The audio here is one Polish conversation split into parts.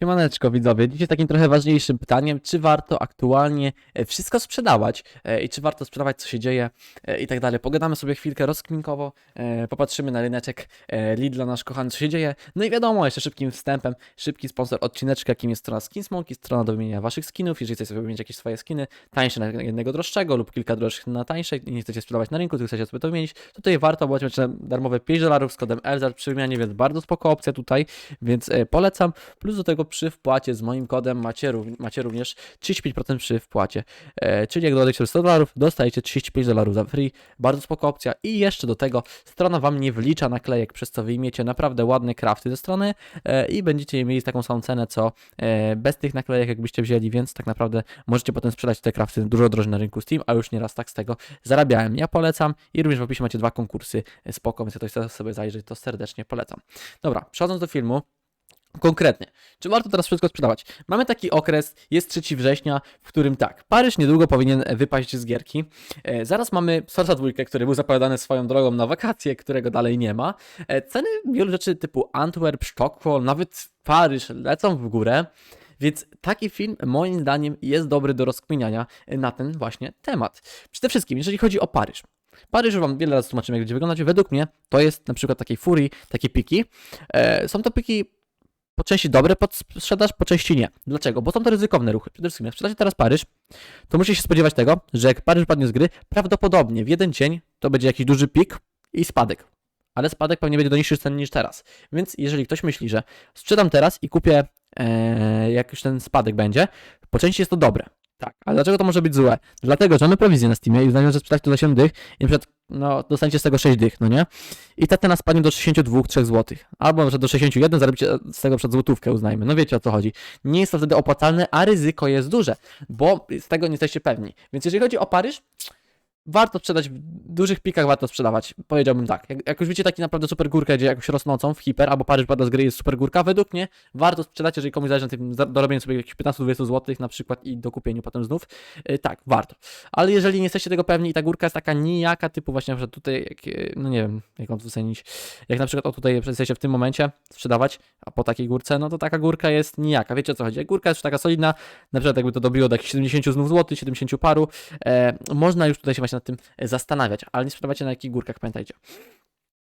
Siemaneczko widzowie, dzisiaj takim trochę ważniejszym pytaniem, czy warto aktualnie e, wszystko sprzedawać e, i czy warto sprzedawać, co się dzieje e, i tak dalej. Pogadamy sobie chwilkę rozkminkowo, popatrzymy na ryneczek Lidla, nasz kochany, co się dzieje. No i wiadomo, jeszcze szybkim wstępem, szybki sponsor odcineczka, jakim jest strona Skinsmonkey, strona do wymienienia waszych skinów, jeżeli chcecie sobie wymienić jakieś swoje skiny, tańsze na jednego droższego lub kilka droższych na tańsze i nie chcecie sprzedawać na rynku, tylko chcecie sobie to wymienić, tutaj warto, bo macie darmowe 5 dolarów z kodem ELZAR przy wymianie, więc bardzo spoko opcja tutaj, więc polecam. Plus do tego przy wpłacie z moim kodem macie, macie również 35% przy wpłacie. E, czyli jak dodacie 100 dolarów, dostajecie 35 dolarów za free. Bardzo spoko opcja. I jeszcze do tego strona Wam nie wlicza naklejek, przez co wyjmiecie naprawdę ładne crafty ze strony e, i będziecie mieli taką samą cenę, co e, bez tych naklejek, jakbyście wzięli, więc tak naprawdę możecie potem sprzedać te crafty dużo drożej na rynku Steam, a już nieraz tak z tego zarabiałem. Ja polecam i również w opisie macie dwa konkursy e, spoko, więc jak ktoś chce sobie zajrzeć, to serdecznie polecam. Dobra, przechodząc do filmu, Konkretnie, czy warto teraz wszystko sprzedawać? Mamy taki okres, jest 3 września, w którym tak, Paryż niedługo powinien wypaść z gierki. E, zaraz mamy Sorsa dwójkę, który był zapowiadany swoją drogą na wakacje, którego dalej nie ma. E, ceny wielu rzeczy typu Antwerp, Sztokholm, nawet Paryż lecą w górę. Więc taki film, moim zdaniem, jest dobry do rozkminiania na ten właśnie temat. Przede wszystkim, jeżeli chodzi o Paryż. Paryż już Wam wiele razy tłumaczymy, jak będzie wyglądać. Według mnie to jest na przykład takiej furii, takie piki. E, są to piki po części dobre pod sprzedaż, po części nie. Dlaczego? Bo są to ryzykowne ruchy. Przede wszystkim, jak sprzedacie teraz Paryż, to musicie się spodziewać tego, że jak Paryż padnie z gry, prawdopodobnie w jeden dzień to będzie jakiś duży pik i spadek. Ale spadek pewnie będzie do niższych cen niż teraz. Więc jeżeli ktoś myśli, że sprzedam teraz i kupię, e, jak już ten spadek będzie, po części jest to dobre. Tak, ale dlaczego to może być złe? Dlatego, że mamy prowizję na Steamie i uznajemy, że sprzedać to za 7 dych i na przykład no, dostaniecie z tego 6 dych, no nie? I ta cena spadnie do 62-3 zł. Albo może do 61, zarobicie z tego przed złotówkę, uznajmy. No wiecie o co chodzi. Nie jest to wtedy opłacalne, a ryzyko jest duże, bo z tego nie jesteście pewni. Więc jeżeli chodzi o Paryż, warto sprzedać w dużych pikach, warto sprzedawać. Powiedziałbym tak. Jak, jak już widzicie taki naprawdę super górkę, gdzie jakoś rosnącą w hiper, albo Paryż pada z gry jest super górka, według mnie warto sprzedać, jeżeli komuś zależy na tym dorobieniu sobie jakichś 15-20 zł na przykład i dokupieniu potem znów. Yy, tak, warto. Ale jeżeli nie jesteście tego pewni i ta górka jest taka nijaka, typu właśnie na przykład tutaj, jak, yy, no nie wiem, jak to ocenić, jak na przykład o tutaj jesteście w tym momencie sprzedawać, a po takiej górce, no to taka górka jest nijaka. Wiecie o co chodzi? Górka jest już taka solidna, na przykład jakby to dobiło do jakichś 70 znów złotych, 70 paru, e, można już tutaj się właśnie nad tym e, zastanawiać, ale nie sprzedawajcie na jakich górkach, pamiętajcie.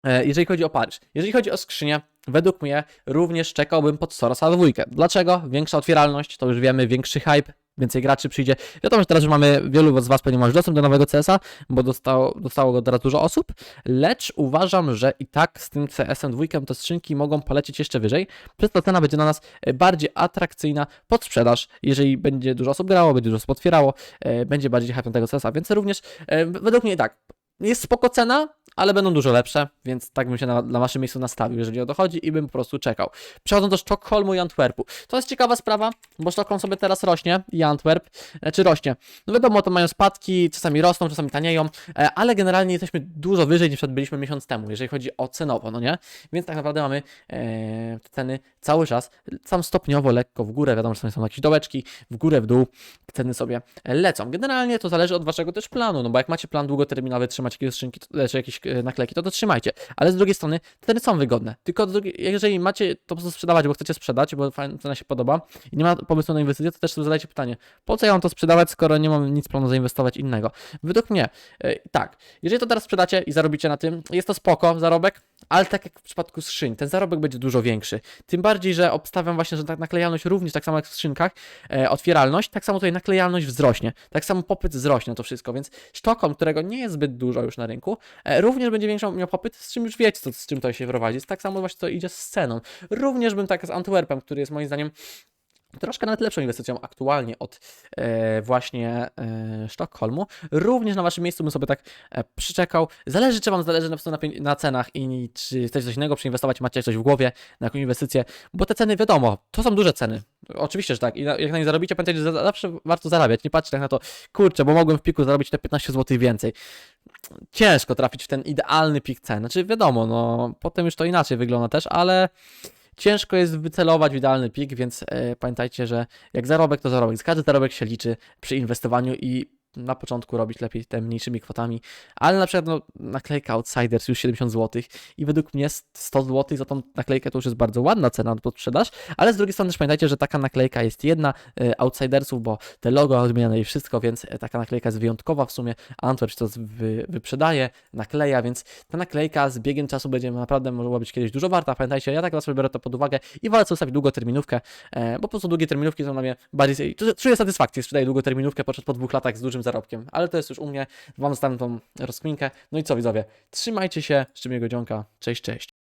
E, Jeżeli chodzi o Paryż, jeżeli chodzi o skrzynię, według mnie również czekałbym pod Sorosa dwójkę. Dlaczego? Większa otwieralność, to już wiemy, większy hype, więcej graczy przyjdzie. Wiadomo, że teraz już mamy, wielu z Was pewnie ma już dostęp do nowego CS-a, bo dostało, dostało go teraz dużo osób, lecz uważam, że i tak z tym CS-em dwójką te skrzynki mogą polecieć jeszcze wyżej, przez to cena będzie dla nas e, bardziej atrakcyjna pod sprzedaż, jeżeli będzie dużo osób grało, będzie dużo osób otwierało, e, będzie bardziej hype tego CS-a, więc również e, według mnie tak, jest spoko cena, ale będą dużo lepsze, więc tak bym się na, na waszym miejscu nastawił, jeżeli o to chodzi i bym po prostu czekał. Przechodząc do Sztokholmu i Antwerpu. To jest ciekawa sprawa, bo Sztokholm sobie teraz rośnie i Antwerp, e, czy rośnie. No wiadomo, to mają spadki, czasami rosną, czasami tanieją, e, ale generalnie jesteśmy dużo wyżej niż byliśmy miesiąc temu, jeżeli chodzi o cenowo, no nie? Więc tak naprawdę mamy e, ceny cały czas, sam stopniowo, lekko w górę, wiadomo, że są- jakieś dołeczki, w górę, w dół, ceny sobie lecą. Generalnie to zależy od waszego też planu, no bo jak macie plan długoterminowy, trzymać jakieś skrzynki, czy jakieś naklejki, to to trzymajcie. Ale z drugiej strony ceny są wygodne. Tylko jeżeli macie to po prostu sprzedawać, bo chcecie sprzedać, bo fajna cena się podoba i nie ma pomysłu na inwestycje, to też sobie zadajcie pytanie, po co ja mam to sprzedawać, skoro nie mam nic planu zainwestować innego. Według mnie, e, tak, jeżeli to teraz sprzedacie i zarobicie na tym, jest to spoko, zarobek, ale tak jak w przypadku skrzyń, ten zarobek będzie dużo większy. Tym bardziej, że obstawiam właśnie, że tak naklejalność również, tak samo jak w skrzynkach, e, otwieralność, tak samo tutaj naklejalność wzrośnie, tak samo popyt wzrośnie to wszystko, więc Sztokholm, którego nie jest zbyt dużo już na rynku, e, również będzie większą miał popyt, z czym już wiecie, co, z czym to się prowadzi. Tak samo właśnie to idzie z ceną. Również bym tak z Antwerpem, który jest moim zdaniem troszkę nawet lepszą inwestycją aktualnie od e, właśnie e, Sztokholmu. Również na waszym miejscu bym sobie tak e, przyczekał. Zależy, czy wam zależy na, na, na cenach i czy chcecie coś innego przeinwestować, macie coś w głowie na jakąś inwestycję, bo te ceny wiadomo, to są duże ceny. Oczywiście, że tak. I na, jak na nie zarobicie, pamiętajcie, że za- zawsze warto zarabiać. Nie patrzcie tak na to, kurczę, bo mogłem w piku zarobić te 15 zł więcej. Ciężko trafić w ten idealny pik cen. Znaczy, wiadomo, no potem już to inaczej wygląda też, ale ciężko jest wycelować w idealny pik, więc e, pamiętajcie, że jak zarobek, to zarobek. Każdy zarobek się liczy przy inwestowaniu i na początku robić lepiej te mniejszymi kwotami, ale na przykład no, naklejka Outsiders już 70 zł i według mnie 100 zł za tą naklejkę to już jest bardzo ładna cena pod sprzedaż, ale z drugiej strony też pamiętajcie, że taka naklejka jest jedna e, Outsidersów, bo te logo odmieniane i wszystko, więc e, taka naklejka jest wyjątkowa w sumie. Antwerp to wy, wyprzedaje, nakleja, więc ta naklejka z biegiem czasu będzie naprawdę mogła być kiedyś dużo warta. Pamiętajcie, ja tak sobie biorę to pod uwagę i wolę sobie ustawić długoterminówkę, e, bo po prostu długie terminówki są dla mnie bardziej. Czuję satysfakcję, sprzedaję długoterminówkę po dwóch latach z dużym zarobkiem, ale to jest już u mnie. Wam zostawiam tą rozkminkę. No i co widzowie, trzymajcie się, szczęśliwego dzionka, cześć, cześć.